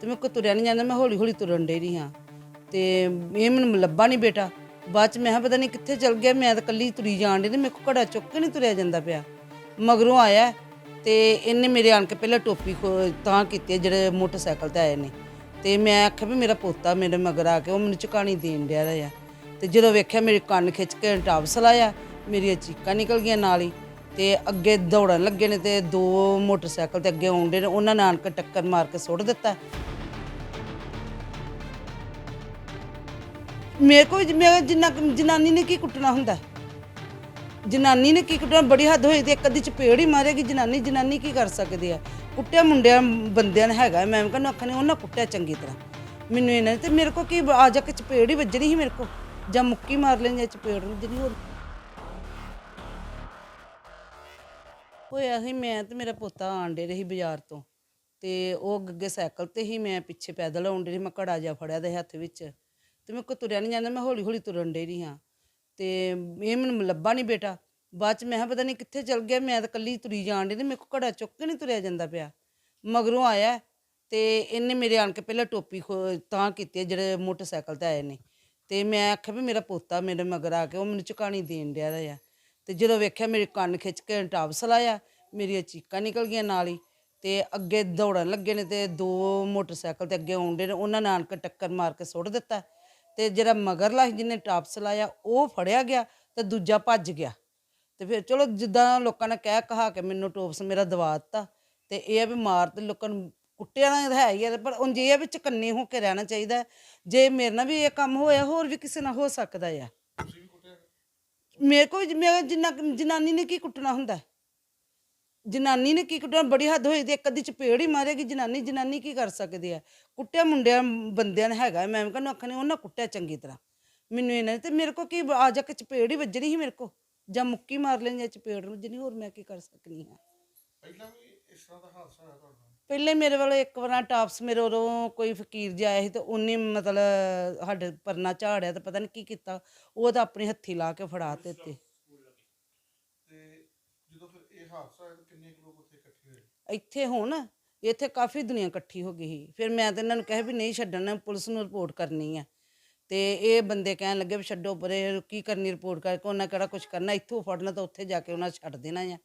ਤੇ ਮੇਰੇ ਕੋ ਤੁਰਿਆ ਨਹੀਂ ਜਾਂਦਾ, ਮੈਂ ਹੌਲੀ ਹੌਲੀ ਤੁਰਨ ਡੇ ਰਹੀ ਹਾਂ। ਤੇ ਇਹ ਮੈਨੂੰ ਲੱਭਾ ਨਹੀਂ ਬੇਟਾ। ਬਾਅਦ ਚ ਮੈਂ ਕਿਹਾ ਪਤਾ ਨਹੀਂ ਕਿੱਥੇ ਚਲ ਗਿਆ, ਮੈਂ ਤਾਂ ਕੱਲੀ ਤੁਰੀ ਜਾਣ ਡਈ ਤੇ ਮੇਰੇ ਕੋ ਘੜਾ ਚੁੱਕ ਕੇ ਨਹੀਂ ਤੁਰਿਆ ਜਾਂਦਾ ਪਿਆ। ਮਗਰੋਂ ਆਇਆ ਤੇ ਇਹਨੇ ਮੇਰੇ ਆਣ ਕੇ ਪਹਿਲਾਂ ਟੋਪੀ ਖੋ- ਤਾਂ ਕੀਤੀ ਹੈ ਜਿਹੜੇ ਮੋਟਰਸਾਈਕਲ ਤੇ ਆਏ ਨੇ। ਤੇ ਮੈਂ ਆਖਿਆ ਵੀ ਮੇਰਾ ਪੋਤਾ ਮੇਰੇ ਮਗਰ ਆ ਕੇ ਉਹ ਮੈਨੂੰ ਚੁਕਾਣੀ ਦੇਣ ਡਿਆ ਰਿਹਾ ਤੇ ਜਦੋਂ ਵੇਖਿਆ ਮੇਰੇ ਕੰਨ ਖਿੱਚ ਕੇ ਟਾਪਸ ਲਾਇਆ ਮੇਰੀਆਂ ਚੀਕਾਂ ਨਿਕਲ ਗਈਆਂ ਨਾਲ ਹੀ। ਤੇ ਅੱਗੇ ਦੌੜਨ ਲੱਗੇ ਨੇ ਤੇ ਦੋ ਮੋਟਰਸਾਈਕਲ ਤੇ ਅੱਗੇ ਆਉਂਦੇ ਨੇ। ਉਹਨਾਂ ਨੇ ਆਣ ਕੇ ਟੱਕਰ ਮਾਰ ਕੇ ਸੁੱਟ ਦਿੱਤਾ। ਮੇਰੇ ਕੋਲ ਮੈਂ ਜਿੰਨਾ ਜਨਾਨੀ ਨੇ ਕੀ ਕੁੱਟਣਾ ਹੁੰਦਾ? ਜਨਾਨੀ ਨੇ ਕੀ ਕੁੱਟਣਾ? ਬੜੀ ਹੱਦ ਹੋਈ ਤੇ ਇੱਕ ਅੱਧੀ ਚਪੇੜ ਹੀ ਮਾਰੇਗੀ। ਜਨਾਨੀ ਜਨਾਨੀ ਕੀ ਕਰ ਸਕਦੀ ਆ? ਕੁੱਟਿਆ ਮੁੰਡਿਆਂ, ਬੰਦਿਆਂ ਨੇ ਹੈਗਾ। ਮੈਂ ਕਹਿੰਦਾ ਅੱਖਾਂ ਨੇ ਉਹਨਾਂ ਕੁੱਟਿਆ ਚੰਗੀ ਤਰ੍ਹਾਂ। ਮੈਨੂੰ ਇਹਨਾਂ ਨੇ, ਤੇ ਮੇਰੇ ਕੋ ਕੀ ਆ ਜਾ ਕੇ ਚਪੇੜ ਹੀ ਵੱਜਣੀ ਸੀ ਮੇਰੇ ਕੋ ਜਾਂ ਮੁੱਕੀ ਮਾਰ ਲੈਣੀ ਜਾਂ ਚਪੇੜ ਵੱਜਣੀ ਹੋਰ ਹੋਇਆ ਸੀ, ਮੈਂ ਤੇ ਮੇਰਾ ਪੋਤਾ ਆਂਡੇ ਰਹੀ ਬਾਜ਼ਾਰ ਤੋਂ ਤੇ ਉਹ ਅੱਗੇ ਸਾਈਕਲ ਤੇ ਹੀ ਮੈਂ ਪਿੱਛੇ ਪੈਦਲ ਆਉਂਦੇ ਰਹੀ, ਮੈਂ ਘੜਾ ਜਾ ਫੜਿਆ ਦੇ ਹੱਥ ਵਿੱਚ ਤੇ ਮੇਰੇ ਕੋ ਤੁਰਿਆ ਨਹੀਂ ਜਾਂਦਾ, ਮੈਂ ਹੌਲੀ ਹੌਲੀ ਤੁਰਨ ਡੇ ਰਹੀ ਹਾਂ ਤੇ ਇਹ ਮੈਨੂੰ ਲੱਭਾ ਨਹੀਂ ਬੇਟਾ। ਬਾਅਦ ਚ ਮੈਂ ਕਿਹਾ ਪਤਾ ਨਹੀਂ ਕਿੱਥੇ ਚਲ ਗਿਆ, ਮੈਂ ਤਾਂ ਕੱਲੀ ਤੁਰੀ ਜਾਣ ਡਈ ਤੇ ਮੇਰੇ ਕੋ ਘੜਾ ਚੁੱਕ ਕੇ ਨਹੀਂ ਤੁਰਿਆ ਜਾਂਦਾ ਪਿਆ। ਮਗਰੋਂ ਆਇਆ ਤੇ ਇਹਨੇ ਮੇਰੇ ਆਣ ਕੇ ਪਹਿਲਾਂ ਟੋਪੀ ਖੋ- ਤਾਂ ਕੀਤੀ ਹੈ ਜਿਹੜੇ ਮੋਟਰਸਾਈਕਲ ਤੇ ਆਏ ਨੇ। ਤੇ ਮੈਂ ਆਖਿਆ ਵੀ ਮੇਰਾ ਪੋਤਾ ਮੇਰੇ ਮਗਰ ਆ ਕੇ ਉਹ ਮੈਨੂੰ ਚੁਕਾਣੀ ਦੇਣ ਡਿਆ ਰਿਹਾ ਤੇ ਜਦੋਂ ਵੇਖਿਆ ਮੇਰੇ ਕੰਨ ਖਿੱਚ ਕੇ ਟਾਪਸ ਲਾਇਆ, ਮੇਰੀਆਂ ਚੀਕਾਂ ਨਿਕਲ ਗਈਆਂ ਨਾਲ ਹੀ ਤੇ ਅੱਗੇ ਦੌੜਨ ਲੱਗੇ ਨੇ ਤੇ ਦੋ ਮੋਟਰਸਾਈਕਲ ਤੇ ਅੱਗੇ ਆਉਂਦੇ ਨੇ, ਉਹਨਾਂ ਨੇ ਕੇ ਟੱਕਰ ਮਾਰ ਕੇ ਸੁੱਟ ਦਿੱਤਾ ਤੇ ਜਿਹੜਾ ਮਗਰਲਾ ਸੀ ਜਿਹਨੇ ਟਾਪਸ ਲਾਇਆ ਉਹ ਫੜਿਆ ਗਿਆ ਤੇ ਦੂਜਾ ਭੱਜ ਗਿਆ ਤੇ ਫਿਰ ਚਲੋ ਜਿੱਦਾਂ ਲੋਕਾਂ ਨੇ ਕਹਿ ਕਹਾ ਕੇ ਮੈਨੂੰ ਟੋਪਸ ਮੇਰਾ ਦਵਾ ਦਿੱਤਾ ਤੇ ਇਹ ਆ ਵੀ ਮਾਰ ਤੇ ਲੋਕਾਂ ਨੂੰ ਕੁੱਟਿਆ ਨਾ ਹੈ ਹੀ ਆ, ਪਰ ਉਂਝ ਇਹ ਆ ਵੀ ਚਕੰਨੇ ਹੋ ਕੇ ਰਹਿਣਾ ਚਾਹੀਦਾ ਹੈ। ਜੇ ਮੇਰੇ ਨਾਲ ਵੀ ਇਹ ਕੰਮ ਹੋਇਆ ਹੋਰ ਵੀ ਕਿਸੇ ਨਾਲ ਹੋ ਸਕਦਾ ਆ ਮੇਰੇ ਕੋਲ ਮੈਂ ਜਿੰਨਾ ਜਨਾਨੀ ਨੇ ਕੀ ਕੁੱਟਣਾ ਹੁੰਦਾ? ਜਨਾਨੀ ਨੇ ਕੀ ਕੁੱਟਣਾ? ਬੜੀ ਹੱਦ ਹੋਈ ਤੇ ਇੱਕ ਅੱਧੀ ਚਪੇੜ ਹੀ ਮਾਰੇਗੀ ਜਨਾਨੀ। ਜਨਾਨੀ ਕੀ ਕਰ ਸਕਦੀ ਆ ਕੁੱਟਿਆ ਮੁੰਡਿਆਂ ਬੰਦਿਆਂ ਨੇ ਹੈਗਾ। ਮੈਂ ਕਹਿੰਦਾ ਅੱਖਾਂ ਨੇ ਉਹਨਾਂ ਕੁੱਟਿਆ ਚੰਗੀ ਤਰ੍ਹਾਂ। ਮੈਨੂੰ ਇਹਨਾਂ ਨੇ ਤੇ ਮੇਰੇ ਕੋ ਕੀ ਆ ਜਾ ਕੇ ਚਪੇੜ ਹੀ ਵੱਜਣੀ ਸੀ ਮੇਰੇ ਕੋ ਜਾਂ ਮੁੱਕੀ ਮਾਰ ਲੈਣੀ ਜਾਂ ਚਪੇੜ ਵੱਜਣੀ ਹੋਰ ਮੈਂ ਕੀ ਕਰ ਸਕਨੀ ਹਾਂ? ਪਹਿਲਾਂ ਵੀ ਇਸ ਤਰ੍ਹਾਂ ਦਾ ਹਾਦਸਾ ਹੋਇਆ ਤੁਹਾਡੇ? ਪਹਿਲੇ ਮੇਰੇ ਵੱਲ ਇੱਕ ਵਾਰ ਟਾਪਸ ਮੇਰੇ ਉਰੋਂ ਕੋਈ ਫਕੀਰ ਜਿਹਾ ਆਇਆ ਸੀ ਤੇ ਉਹਨੇ ਮਤਲਬ ਸਾਡੇ ਪਰਨਾ ਝਾੜਿਆ ਤੇ ਪਤਾ ਨਹੀਂ ਕੀ ਕੀਤਾ। ਉਹ ਤਾਂ ਆਪਣੇ ਹੱਥੀ ਲਾ ਕੇ ਫੜਾ ਤੇ ਤੇ ਤੇ ਜਦੋਂ ਫਿਰ ਇਹ ਹਾਦਸਾ ਹੋਇਆ ਤਾਂ ਕਿੰਨੇ ਕੁ ਲੋਕ ਉੱਥੇ ਇਕੱਠੇ ਹੋਏ? ਇੱਥੇ ਹੁਣ ਇੱਥੇ ਕਾਫੀ ਦੁਨੀਆ ਇਕੱਠੀ ਹੋ ਗਈ ਸੀ। ਫਿਰ ਮੈਂ ਤਾਂ ਇਹਨਾਂ ਨੂੰ ਕਿਹਾ ਵੀ ਨਹੀਂ ਛੱਡਣਾ ਪੁਲਿਸ ਨੂੰ ਰਿਪੋਰਟ ਕਰਨੀ ਹੈ ਤੇ ਇਹ ਬੰਦੇ ਕਹਿਣ ਲੱਗੇ ਵੀ ਛੱਡੋ ਪਰੇ ਕੀ ਕਰਨੀ ਰਿਪੋਰਟ ਕਰਕੇ ਉਹਨਾਂ ਕਿਹੜਾ ਕੁਝ ਕਰਨਾ ਇੱਥੋਂ ਫੜਨਾ ਤਾਂ ਉੱਥੇ ਜਾ ਕੇ ਉਹਨਾਂ ਛੱਡ ਦੇਣਾ ਆ।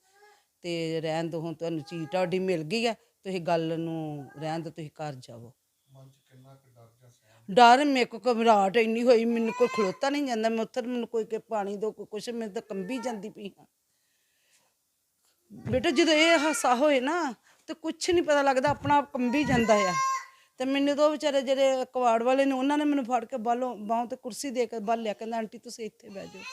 ਤੇ ਰਹਿਣ ਦੋ ਹੁਣ ਤੁਹਾਨੂੰ ਚੀਜ਼ ਤੁਹਾਡੀ ਮਿਲ ਗਈ ਆ। ਤੁਸੀਂ ਗੱਲ ਨੂੰ ਰਹਿਣ ਦੋ ਤੁਸੀਂ ਘਰ ਜਾਵੋ। ਡਰ ਮੇਰੇ ਕੋ ਘਬਰਾਹਟ ਇੰਨੀ ਹੋਈ ਮੈਨੂੰ ਕੋਈ ਖਲੋਤਾ ਨਹੀਂ ਜਾਂਦਾ। ਮੈਂ ਉੱਥੇ ਮੈਨੂੰ ਕੋਈ ਕਿ ਪਾਣੀ ਦੋ ਕੋਈ ਕੁਛ ਮੈਂ ਤਾਂ ਕੰਬੀ ਜਾਂਦੀ ਪਈ ਹਾਂ। ਬੇਟਾ ਜਦੋਂ ਇਹ ਹਾਸਾ ਹੋਏ ਨਾ ਤੇ ਕੁਛ ਨਹੀਂ ਪਤਾ ਲੱਗਦਾ ਆਪਣਾ ਆਪ ਕੰਬੀ ਜਾਂਦਾ ਆ। ਤੇ ਮੈਨੂੰ ਤਾਂ ਉਹ ਵਿਚਾਰੇ ਜਿਹੜੇ ਕਵਾੜ ਵਾਲੇ ਨੇ ਉਹਨਾਂ ਨੇ ਮੈਨੂੰ ਫੜ ਕੇ ਬਾਹਲੋਂ ਬਾਹੋਂ ਤੇ ਕੁਰਸੀ ਦੇ ਕੇ ਬਾਹਰ ਲਿਆ ਕਹਿੰਦਾ ਆਂਟੀ ਤੁਸੀਂ ਇੱਥੇ ਬਹਿ ਜਾਓ।